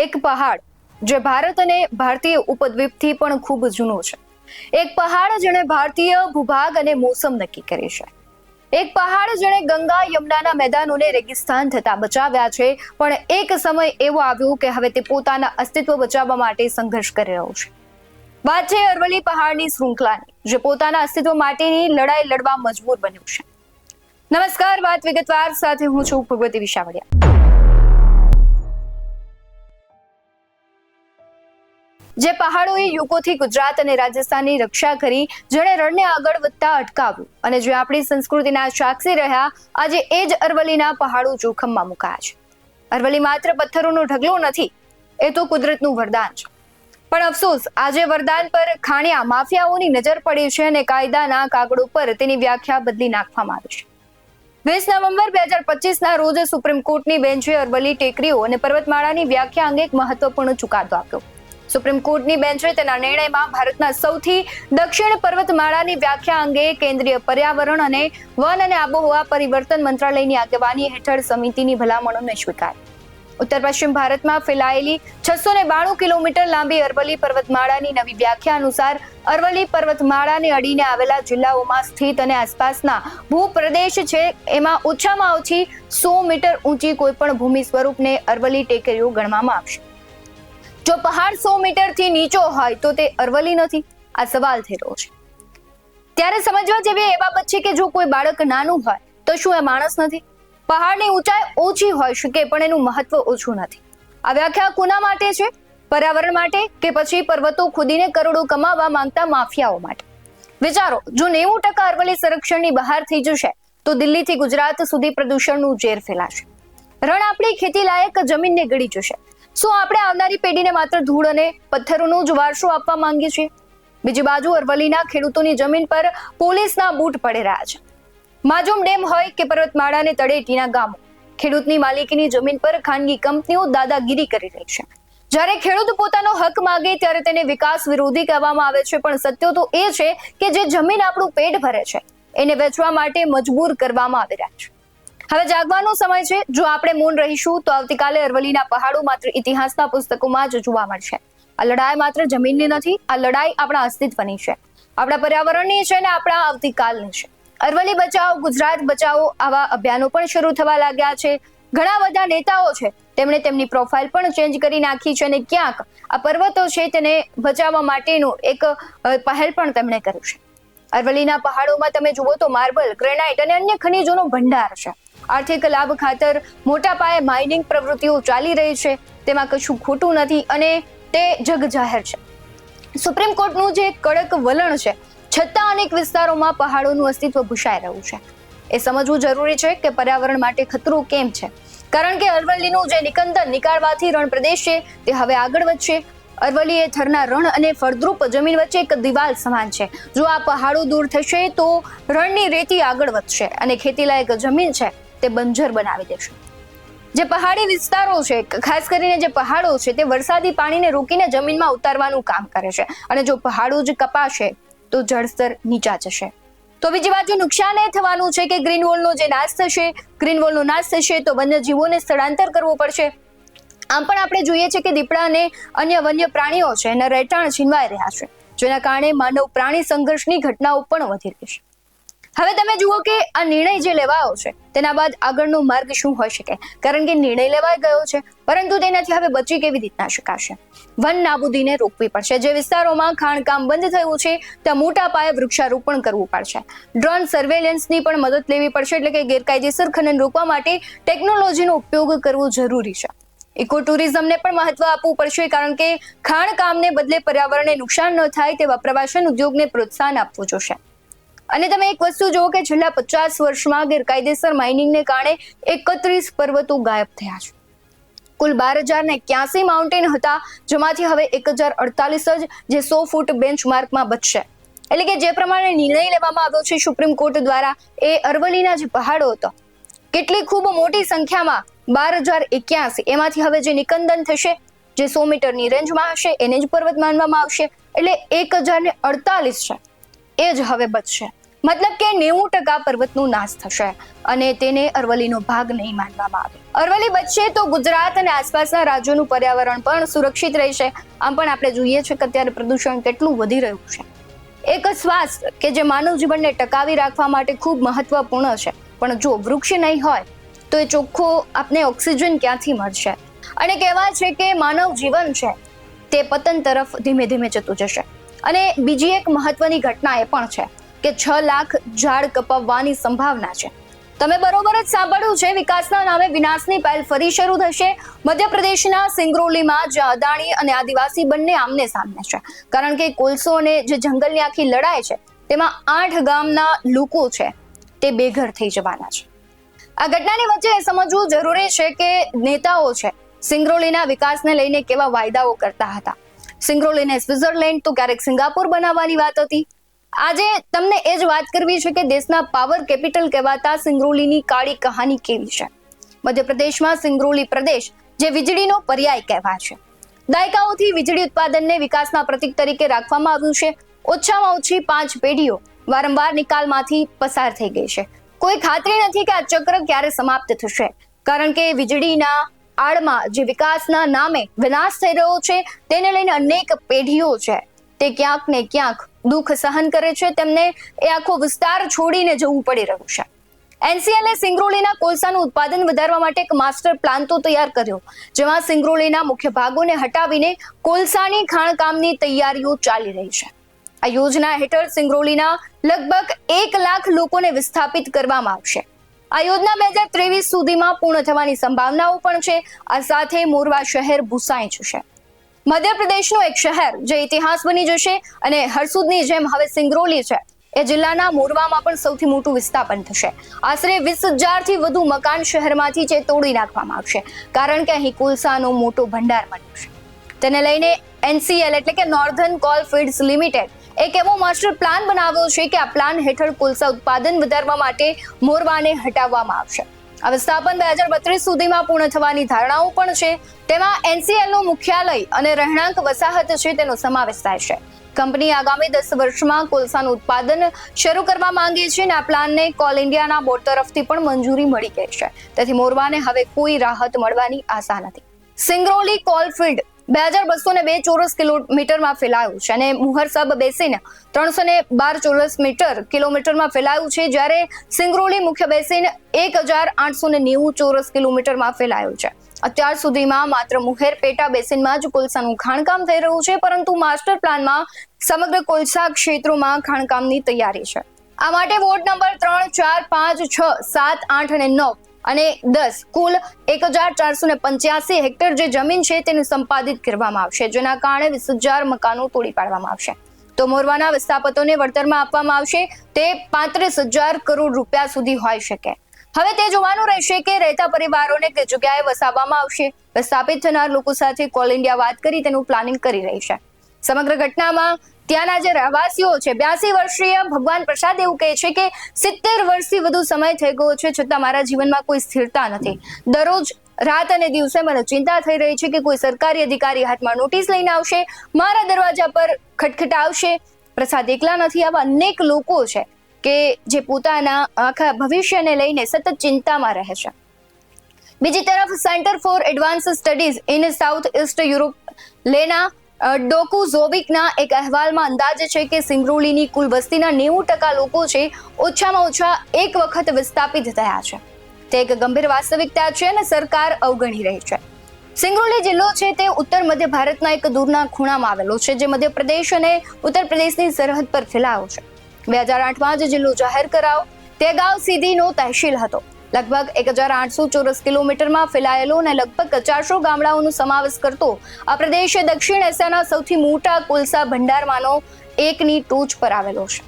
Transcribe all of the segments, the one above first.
એક પહાડ, જે ભારત અને ભારતીય ઉપદ્વીપથી પણ ખૂબ જૂનો છે. એક પહાડ જેણે ભારતીય ભૂભાગ અને મોસમ નક્કી કરી છે. એક પહાડ જેણે ગંગા, યમુનાના મેદાનોને રેગિસ્તાન થતા બચાવ્યા છે, પણ એક સમય એવો આવ્યો કે હવે તે પોતાના અસ્તિત્વ બચાવવા માટે સંઘર્ષ કરી રહ્યો છે. વાત છે અરવલ્લી પહાડની શૃંખલાની, જે પોતાના અસ્તિત્વ માટેની લડાઈ લડવા મજબૂર બન્યું છે. નમસ્કાર, વાત વિગતવાર, સાથે હું છું ભગવતી વિશાવડિયા. જે પહાડોએ યુગોથી ગુજરાત અને રાજસ્થાનની રક્ષા કરી, જેણે રણને આગળ વધતા અટકાવ્યું. અને જે આપણી સંસ્કૃતિના સાક્ષી રહ્યા, આજે એ જ અરવલ્લીના પહાડો જોખમમાં મુકાયા છે. અરવલ્લી માત્ર પથ્થરોનો ઢગલો નથી, એ તો કુદરતનું વરદાન છે. પણ અફસોસ, આજે વરદાન પર ખાણિયા, માફિયાઓની નજર પડી છે અને કાયદાના કાગળો પર તેની વ્યાખ્યા બદલી નાખવામાં આવી છે. વીસ નવેમ્બર બે હજાર પચીસના રોજ સુપ્રીમ કોર્ટની બેન્ચે અરવલ્લી ટેકરીઓ અને પર્વતમાળાની વ્યાખ્યા અંગે એક મહત્વપૂર્ણ ચુકાદો આપ્યો. સુપ્રીમ કોર્ટની બેન્ચે તેના નિર્ણયમાં ભારતના સૌથી દક્ષિણ પર્વતમાળાની વ્યાખ્યા અંગે કેન્દ્રીય પર્યાવરણ અને વન અને આબોહવા પરિવર્તન મંત્રાલયની આગેવાની હેઠળ સમિતિની ભલામણોને સ્વીકારી. ઉત્તર પશ્ચિમ ભારતમાં ફેલાયેલી છસો ને બાણું કિલોમીટર લાંબી અરવલ્લી પર્વતમાળાની નવી વ્યાખ્યા અનુસાર અરવલ્લી પર્વતમાળાને અડીને આવેલા જિલ્લાઓમાં સ્થિત અને આસપાસના ભૂપ્રદેશ છે. એમાં ઓછામાં ઓછી સો મીટર ઊંચી કોઈપણ ભૂમિ સ્વરૂપને અરવલ્લી ટેકરીઓ ગણવામાં આવશે. જો પહાડ સો મીટરથી નીચો હોય તો તે અરવલ્લી નથી. આ સવાલ થઈ રહ્યો છે. ત્યારે સમજવા જેવી એ બાબત છે કે જો કોઈ બાળક નાનું હોય તો શું એ માણસ નથી? પહાડની ઊંચાઈ ઓછી હોઈ શકે પણ એનું મહત્વ ઓછું નથી. આ વ્યાખ્યા કોના માટે છે? પર્યાવરણ માટે કે પછી પર્વતો ખુદીને કરોડો કમાવા માંગતા માફિયાઓ માટે? વિચારો, જો નેવું ટકા અરવલ્લી સંરક્ષણની બહાર થઈ જશે, તો દિલ્હીથી ગુજરાત સુધી પ્રદૂષણનું ઝેર ફેલાશે. રણ આપણી ખેતી લાયક જમીનને ગળી જશે. શું આપણે આવનારી પેઢીને માત્ર ધૂળ અને પથ્થરોનો જ વારસો આપવા માંગીએ છીએ. બીજી બાજુ અરવલ્લીના ખેડૂતોની જમીન પર પોલીસના બૂટ પડી રહ્યા છે. માજુમ ડેમ હોય કે પર્વતમાળાને તળેટીના ગામો. ખેડૂતની માલિકીની જમીન પર ખાનગી કંપનીઓ દાદાગીરી કરી રહી છે. જ્યારે ખેડૂત પોતાનો હક માગે ત્યારે તેને વિકાસ વિરોધી કહેવામાં આવે છે, પણ સત્ય તો એ છે કે જે જમીન આપણું પેટ ભરે છે, એને વેચવા માટે મજબૂર કરવામાં આવી રહ્યા છે. હવે જાગવાનો સમય છે. જો આપણે મૌન રહીશું, તો આવતીકાલે અરવલ્લીના પહાડો માત્ર ઇતિહાસના પુસ્તકોમાં જ જોવા મળશે. આ લડાઈ માત્ર જમીનની નથી, આ લડાઈ આપણા અસ્તિત્વની છે. આપણા પર્યાવરણની છે અને આપણા આવતીકાલની છે. અરવલ્લી બચાવો, ગુજરાત બચાવો આવા અભિયાનો પણ શરૂ થવા લાગ્યા છે. ઘણા બધા નેતાઓ છે, તેમણે તેમની પ્રોફાઇલ પણ ચેન્જ કરી નાખી છે અને ક્યાંક આ પર્વતો છે તેને બચાવવા માટેનું એક પહેલ પણ તેમણે કર્યું છે. અરવલ્લીના પહાડોમાં તમે જુઓ તો માર્બલ, ગ્રેનાઇટ અને અન્ય ખનિજોનો ભંડાર છે. આર્થિક લાભ ખાતર મોટા પાયે માઇનિંગ પ્રવૃત્તિઓ ચાલી રહી છે. તેમાં કશું ખોટું નથી અને તે જગ જાહેર છે. સુપ્રીમ કોર્ટનું જે કડક વલણ છે, છતાં અનેક વિસ્તારોમાં પહાડોનું અસ્તિત્વ ભૂસાઈ રહ્યું છે. એ સમજવું જરૂરી છે કે પર્યાવરણ માટે ખતરો કેમ છે? કારણ કે અરવલ્લીનું જે નિકંદન નીકાળવાથી રણ પ્રદેશ છે, તે હવે આગળ વધશે. અરવલ્લી એ થરના રણ અને ફળદ્રુપ જમીન વચ્ચે એક દિવાલ સમાન છે. જો આ પહાડો દૂર થશે તો રણની રેતી આગળ વધશે અને ખેતીલાયક જમીન છે તે બંજર બનાવી દેશે. જે પહાડી વિસ્તારો છે, ખાસ કરીને જે પહાડો છે, તે વરસાદી પાણીને રોકીને જમીનમાં ઉતારવાનું કામ કરે છે અને જો પહાડો જ કપાશે તો જળસ્તર નીચા જશે. તો બીજી બાજુ નુકસાન એ થવાનું છે કે ગ્રીન વોલનો જે નાશ થશે ગ્રીન વોલનો નાશ થશે તો વન્યજીવોને સ્થળાંતર કરવું પડશે. આમ પણ આપણે જોઈએ છે કે દીપડા અને અન્ય વન્ય પ્રાણીઓ છે, એના રહેઠાણ છીનવાઈ રહ્યા છે, જેના કારણે માનવ પ્રાણી સંઘર્ષની ઘટનાઓ પણ વધી રહી છે. હવે તમે જુઓ કે આ નિર્ણય જે લેવાયો છે, તેના બાદ આગળનો માર્ગ શું હોઈ શકે? કારણ કે નિર્ણય લેવાઈ ગયો છે, પરંતુ તેનાથી હવે બચી કેવી રીતના શકાશે? વન નાબૂદીને રોકવી પડશે. જે વિસ્તારોમાં ખાણકામ બંધ થયું છે, ત્યાં મોટા પાયે વૃક્ષારોપણ કરવું પડશે. ડ્રોન સર્વેલન્સની પણ મદદ લેવી પડશે, એટલે કે ગેરકાયદેસર ખનન રોકવા માટે ટેકનોલોજીનો ઉપયોગ કરવો જરૂરી છે. ઇકો ટુરિઝમને પણ મહત્વ આપવું પડશે, કારણ કે ખાણકામને બદલે પર્યાવરણને નુકસાન ન થાય તેવા પ્રવાસન ઉદ્યોગને પ્રોત્સાહન આપવું જોશે. અને તમે એક વસ્તુ જુઓ કે છેલ્લા પચાસ વર્ષમાં ગેરકાયદેસર માઇનિંગને કારણે એકત્રીસ પર્વતો ગાયબ થયા છે. કુલ બાર હજાર ને એક્યાસી માઉન્ટેન હતા, જેમાંથી હવે એક હજાર અડતાલીસ જ જે સો ફૂટ બેન્ચમાર્કમાં બચશે. એટલે કે જે પ્રમાણે નિર્ણય લેવામાં આવ્યો છે, સુપ્રીમ કોર્ટ દ્વારા, એ અરવલ્લીના જે પહાડો હતો, કેટલી ખૂબ મોટી સંખ્યામાં બાર હજાર એક્યાસી. એમાંથી હવે જે નિકંદન થશે, જે સો મીટરની રેન્જમાં હશે, એને જ પર્વત માનવામાં આવશે. એટલે એક હજાર ને અડતાલીસ છે. એ જ હવે બચશે. મતલબ કે નેવું ટકા પર્વતનું નાશ થશે અને તેને અરવલ્લીનો ભાગ નહીં માનવામાં આવે. અરવલ્લી બચશે તો ગુજરાત અને આસપાસના રાજ્યોનું પર્યાવરણ પણ સુરક્ષિત રહેશે. આમ પણ આપણે જોઈએ છે કે અત્યારે પ્રદૂષણ કેટલું વધી રહ્યું છે. એક શ્વાસ કે જે માનવ જીવનને ટકાવી રાખવા માટે ખૂબ મહત્વપૂર્ણ છે. પણ જો વૃક્ષ નહીં હોય તો એ ચોખ્ખો આપને ઓક્સિજન ક્યાંથી મળશે? અને કહેવાય છે કે માનવ જીવન છે, તે પતન તરફ ધીમે ધીમે જતું જશે. અને બીજી એક મહત્વની ઘટના એ પણ છે કે છ લાખ ઝાડ કપાવવાની સંભાવના છે. તમે બરોબર જ સાંભળ્યું છે, વિકાસના નામે વિનાશની પહેલ ફરી શરૂ થશે. મધ્યપ્રદેશના સિંગરોલીમાં જે અદાણી અને આદિવાસી બંને આમને સામને છે. કારણ કે કોલસો અને જે જંગલની આખી લડાઈ છે, તેમાં આઠ ગામના લોકો છે, તે બેઘર થઈ જવાના છે. આ ઘટનાની વચ્ચે સમજવું જરૂરી છે કે નેતાઓ છે, સિંગરોલીના વિકાસને લઈને કેવા વાયદાઓ કરતા હતા. સિંગરોલીને સ્વિટ્ઝરલેન્ડ તો ક્યારેક સિંગાપુર બનાવવાની વાત હતી. આજે તમને એ જ વાત કરવી છે કે દેશના પાવર કેપિટલ કહેવાતા સિંગરોલીની કાળી કહાની કેવી છે? મધ્યપ્રદેશમાં સિંગરોલી પ્રદેશ જે વીજળીનો પર્યાય કહેવાય છે. દાયકાઓથી વીજળી ઉત્પાદનને વિકાસના પ્રતીક તરીકે રાખવામાં આવ્યું છે. ઓછામાં ઓછી પાંચ પેઢીઓ વારંવાર નિકાલમાંથી પસાર થઈ ગઈ છે. કોઈ ખાતરી નથી કે આ ચક્ર ક્યારે સમાપ્ત થશે. કારણ કે વીજળીના આડમાં જે વિકાસના નામે વિનાશ થઈ રહ્યો છે, તેને લઈને અનેક પેઢીઓ છે, તે ક્યાંક ને ક્યાંક દુઃખ સહન કરે છે, તેમને એ આખો વિસ્તાર છોડીને જવું પડી રહ્યું છે. એનસીએલે સિંગરોલીના કોલસાનું ઉત્પાદન વધારવા માટે એક માસ્ટર પ્લાન તો તૈયાર કર્યો, જેમાં સિંગરોલીના મુખ્ય ભાગોને હટાવીને કોલસાની ખાણકામની તૈયારીઓ ચાલી રહી છે. આ યોજના હેઠળ સિંગરોલીના લગભગ એક લાખ લોકોને વિસ્થાપિત કરવામાં આવશે. આ યોજના બે હજાર ત્રેવીસ સુધીમાં પૂર્ણ થવાની સંભાવનાઓ પણ છે. આ સાથે મોરવા શહેર ભૂસાઈ જશે. મધ્યપ્રદેશનું એક શહેર જે ઇતિહાસ બની જશે અને હરસુદની જેમ હવે સિંગરોલી છે, એ જિલ્લાના મોરવામાં પણ સૌથી મોટું વિસ્થાપન થશે. આશરે વીસ હજારથી વધુ મકાન શહેરમાંથી જે તોડી નાખવામાં આવશે, કારણ કે અહીં કોલસાનો મોટો ભંડાર બન્યો છે. તેને લઈને એનસીએલ એટલે કે નોર્ધન કોલ ફિલ્ડ્સ લિમિટેડ એક એવો માસ્ટર પ્લાન બનાવ્યો છે કે આ પ્લાન હેઠળ કોલસા ઉત્પાદન વધારવા માટે મોરવાને હટાવવામાં આવશે. આ વિસ્થાપન બે હજાર બત્રીસ સુધીમાં પૂર્ણ થવાની ધારણાઓ પણ છે. તેમાં એનસીએલનું મુખ્યાલય અને રહેણાંક વસાહત છે તેનો સમાવેશ થાય છે. કંપની આગામી દસ વર્ષમાં કોલસાનું ઉત્પાદન શરૂ કરવા માંગે છે અને આ પ્લાનને કોલ ઇન્ડિયાના બોર્ડ તરફથી પણ મંજૂરી મળી ગઈ છે. તેથી મોરવાને હવે કોઈ રાહત મળવાની આશા નથી. સિંગરોલી કોલફિલ્ડ બે હજાર બસો ને બે ચોરસ કિલોમીટરમાં ફેલાયું છે અને મુહર સબ બેસીને ત્રણસો ને બાર ચોરસ મીટર કિલોમીટરમાં ફેલાયું છે, જ્યારે સિંગરોલી મુખ્ય બેસીન એક હજાર આઠસો ને નેવું ચોરસ કિલોમીટરમાં ફેલાયું છે. અત્યાર સુધીમાં માત્ર મુહેર પેટા બેસિનમાં જ કોલસાનું ખાણકામ થઈ રહ્યું છે, પરંતુ માસ્ટર પ્લાનમાં સમગ્ર કોલસા ક્ષેત્રોમાં ખાણકામની તૈયારી છે. આ માટે વોર્ડ નંબર ત્રણ ચાર પાંચ છ સાત આઠ અને નવ અને દસ, કુલ એક હજાર ચારસો ને પંચ્યાસી હેક્ટર જે જમીન છે તેને સંપાદિત કરવામાં આવશે, જેના કારણે વીસ હજાર મકાનો તોડી પાડવામાં આવશે. તો મોરવાના વિસ્થાપતોને વળતરમાં આપવામાં આવશે તે પાંત્રીસ હજાર કરોડ રૂપિયા સુધી હોઈ શકે. હવે તે જોવાનું રહેશે કે રહેતા પરિવારોને કઈ જગ્યાએ વસાવવામાં આવશે. વિસ્થાપિત થનાર લોકો સાથે કોલ ઇન્ડિયા વાત કરી તેનું પ્લાનિંગ કરી રહી છે. સમગ્ર ઘટનામાં ત્યાંના જે રહેવાસીઓ છે, બ્યાસી વર્ષીય ભગવાન પ્રસાદ એવું કહે છે કે સિત્તેર વર્ષથી વધુ સમય થઈ ગયો છે, છતાં મારા જીવનમાં કોઈ સ્થિરતા નથી. દરરોજ રાત અને દિવસે મને ચિંતા થઈ રહી છે કે કોઈ સરકારી અધિકારી હાથમાં નોટિસ લઈને આવશે, મારા દરવાજા પર ખટખટાવશે પ્રસાદ એકલા નથી, આવા અનેક લોકો છે કે જે પોતાના આખા ભવિષ્યને લઈને સતત ચિંતામાં રહે છે. બીજી તરફ centre for advance studies in south east Europe, Lena ડોકુઝોવિકના એક અહેવાલમાં અંદાજે છે કે સિંગરોલીની કુલ વસ્તીના નેવું ટકા લોકો છે ઓછામાં ઓછા એક વખત વિસ્થાપિત થયા છે. તે એક ગંભીર વાસ્તવિકતા છે અને સરકાર અવગણી રહી છે. સિંગરોલી જિલ્લો છે તે ઉત્તર મધ્ય ભારતના એક દૂરના ખૂણામાં આવેલો છે જે મધ્યપ્રદેશ અને ઉત્તર પ્રદેશની સરહદ પર ફેલાયો છે. બે હજાર આઠમાં જ જિલ્લો જાહેર કરાવ તે અગાઉ સીધીનો તહેસીલ હતો. લગભગ એક હજાર આઠસો ચોરસ કિલોમીટરમાં ફેલાયેલો અને લગભગ ચારસો ગામડાઓનો સમાવેશ કરતો આ પ્રદેશ દક્ષિણ એશિયાના સૌથી મોટા કોલસા ભંડારમાંનો એકની ટોચ પર આવેલો છે.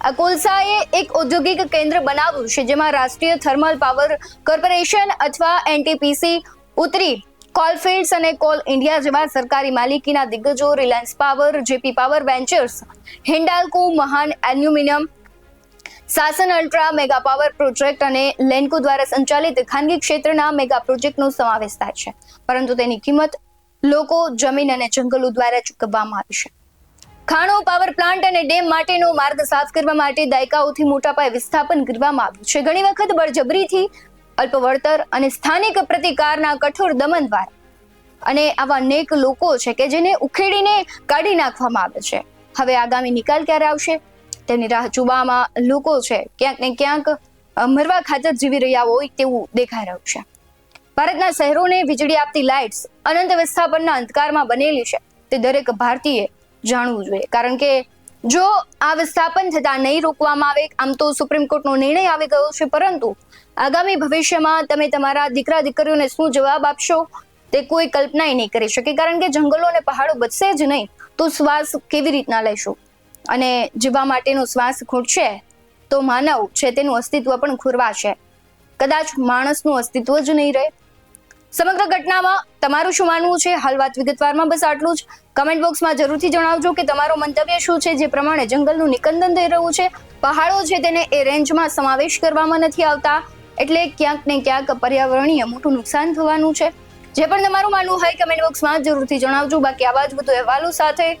આ કોલસાએ એક ઔદ્યોગિક કેન્દ્ર બનાવ્યું છે, જેમાં રાષ્ટ્રીય થર્મલ પાવર કોર્પોરેશન અથવા એનટીપીસી ઉતરી કોલફિલ્ડ્સ અને કોલ ઇન્ડિયા જેવા સરકારી માલિકીના દિગ્ગજો Reliance Power, JP Power Ventures, Hindalco Mahan aluminium શાસન અલ્ટ્રા મેગા પાવર પ્રોજેક્ટ અને લેન્કો દ્વારા સંચાલિત ખાનગી ક્ષેત્રના મેગા પ્રોજેક્ટનો સમાવેશ થાય છે. પરંતુ તેની કિંમત લોકો, જમીન અને જંગલો દ્વારા ચૂકવવામાં આવી છે. ખાણો પાવર પ્લાન્ટ અને ડેમ માટેનો માર્ગ સાફ કરવા માટે દાયકાઓથી મોટા પાયે વિસ્થાપન કરવામાં આવ્યું છે. ઘણી વખત બળજબરીથી અલ્પ વળતર અને સ્થાનિક પ્રતિકારના કઠોર દમન દ્વારા. અને આવા અનેક લોકો છે કે જેને ઉખેડીને કાઢી નાખવામાં આવે છે. હવે આગામી નિકાલ ક્યારે આવશે? તેની રાહ જોવામાં લોકો છે. ક્યાંક ને ક્યાંક મરવા ખાતર જીવી રહ્યા હોય તેવું દેખાઈ રહ્યું છે. ભારતના શહેરોને વીજળી આપતી લાઇટ્સ અનંત વિસ્થાપનના અંધકારમાં બનેલી છે. તે દરેક ભારતીય જાણવું જોઈએ. કારણ કે જો આ વિસ્થાપન થતા નહીં રોકવામાં આવે, આમ તો સુપ્રીમ કોર્ટનો નિર્ણય આવી ગયો છે. પરંતુ આગામી ભવિષ્યમાં તમે તમારા દીકરા દીકરીઓને શું જવાબ આપશો, તે કોઈ કલ્પનાય નહીં કરી શકે. કારણ કે જંગલો અને પહાડો બચશે જ નહીં, તો શ્વાસ કેવી રીતના લેશો? અને જીવવા માટેનો શ્વાસ ખૂટશે તો માનવ છે તેનું અસ્તિત્વ પણ ખોરવાશે. કદાચ માણસનું અસ્તિત્વ જ નહીં રહે. સમગ્ર ઘટનામાં તમારું શું માનવું છે? હાલ વાત વિગતવારમાં બસ આટલું જ. કમેન્ટ બોક્સમાં જરૂરથી જણાવજો કે તમારો મંતવ્ય શું છે? જે પ્રમાણે જંગલનું નિકંદન થઈ રહ્યું છે. પહાડો છે તેને એ રેન્જમાં સમાવેશ કરવામાં નથી આવતા. એટલે ક્યાંક ને ક્યાંક પર્યાવરણીય મોટું નુકસાન થવાનું છે. જે પણ તમારું માનવું હોય કમેન્ટ બોક્સમાં જરૂરથી જણાવજો. બાકી આવા જ બધું અહેવાલો સાથે